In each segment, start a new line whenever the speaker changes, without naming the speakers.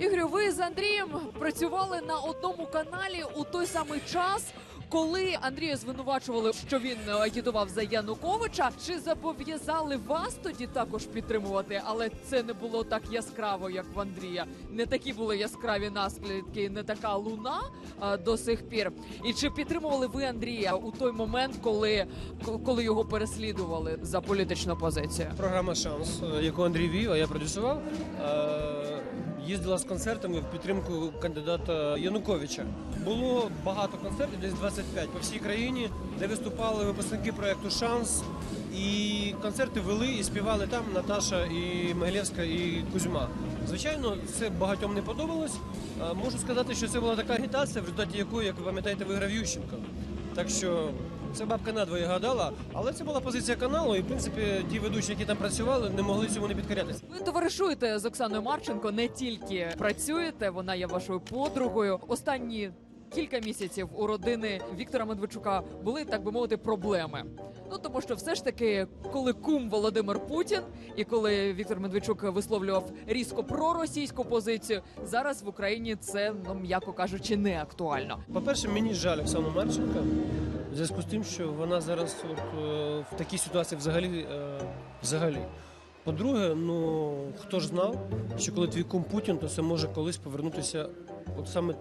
Ігорю, ви з Андрієм працювали на одному каналі у той самий час. Коли Андрія звинувачували, що він е, агітував за Януковича, чи зобов'язали вас тоді також підтримувати? Але це не було так яскраво, як в Андрія. Не такі були яскраві наслідки, не така луна а, до сих пір. І чи підтримували ви Андрія у той момент, коли, коли його переслідували за політичну позицію?
Програма Шанс, е, яку Андрій вів, а я продюсував, е, їздила з концертами в підтримку кандидата Януковича. Було багато концертів, десь 25 по всій країні, де виступали випускники проєкту Шанс. І концерти вели і співали там Наташа і Могилєвська і Кузьма. Звичайно, це багатьом не подобалось. Можу сказати, що це була така агітація, в результаті якої, як ви пам'ятаєте, виграв Ющенко. Так що це бабка надвоє гадала, але це була позиція каналу, і в принципі ті ведучі, які там працювали, не могли цьому не підкорятися.
Ви товаришуєте з Оксаною Марченко, не тільки працюєте, вона є вашою подругою. Останні кілька місяців у родини Віктора Медведчука були, так би мовити, проблеми. Ну тому що все ж таки, коли кум Володимир Путін і коли Віктор Медведчук висловлював різко проросійську позицію, зараз в Україні це, ну м'яко кажучи, не актуально.
По-перше, мені жаль Оксану Марченка, в зв'язку з тим, що вона зараз от, е, в такій ситуації взагалі. е, взагалі. По-друге, ну хто ж знав, що коли твій кум Путін, то це може колись повернутися от саме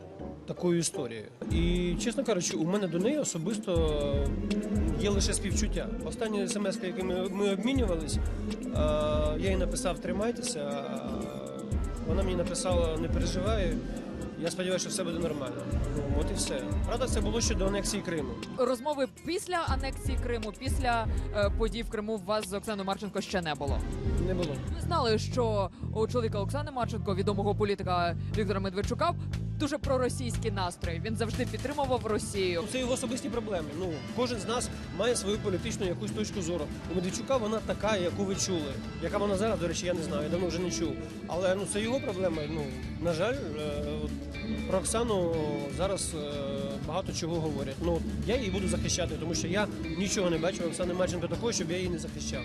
такою історією. І чесно кажучи, у мене до неї особисто є лише співчуття. Останні смс, які ми, ми обмінювались, е, я їй написав тримайтеся. Вона мені написала не переживай. Я сподіваюся, що все буде нормально. Ну, от і все. Правда, це було ще до анексії Криму.
Розмови після анексії Криму, після е, подій в Криму, у вас з Оксаною Марченко ще не було.
Не було.
Ми знали, що у чоловіка Оксани Марченко, відомого політика Віктора Медведчука, дуже проросійські настрої. Він завжди підтримував Росію.
Це його особисті проблеми. Ну кожен з нас має свою політичну якусь точку зору. У Медведчука вона така, яку ви чули. Яка вона зараз, до речі, я не знаю, я давно вже не чув. Але ну це його проблема. Ну на жаль, е, про Оксану зараз е, багато чого говорять. Ну я її буду захищати, тому що я нічого не бачив Оксани Марченко такого, щоб я її не захищав.